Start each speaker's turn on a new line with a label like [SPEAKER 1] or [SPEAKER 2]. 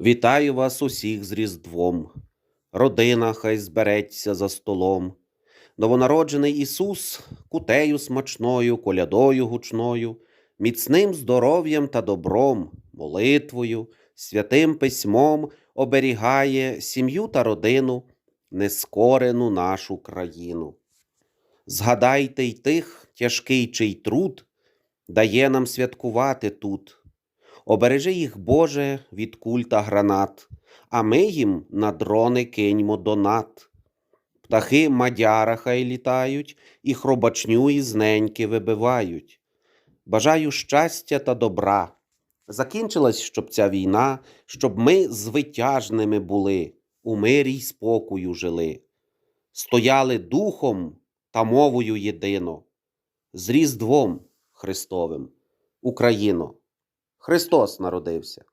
[SPEAKER 1] Вітаю вас усіх з Різдвом. Родина хай збереться за столом. Новонароджений Ісус кутею смачною, колядою гучною, міцним здоров'ям та добром, молитвою, святим письмом оберігає сім'ю та родину, нескорену нашу країну. Згадайте й тих тяжкий чий труд дає нам святкувати тут. Обережи їх, Боже, від куль та гранат, а ми їм на дрони киньмо донат. Птахи мадяра хай літають, і хробачню із неньки вибивають. Бажаю щастя та добра. Закінчилась, щоб ця війна, щоб ми звитяжними були, у мирі й спокою жили, стояли духом та мовою єдино, з Різдвом Христовим, Україно. Христос народився.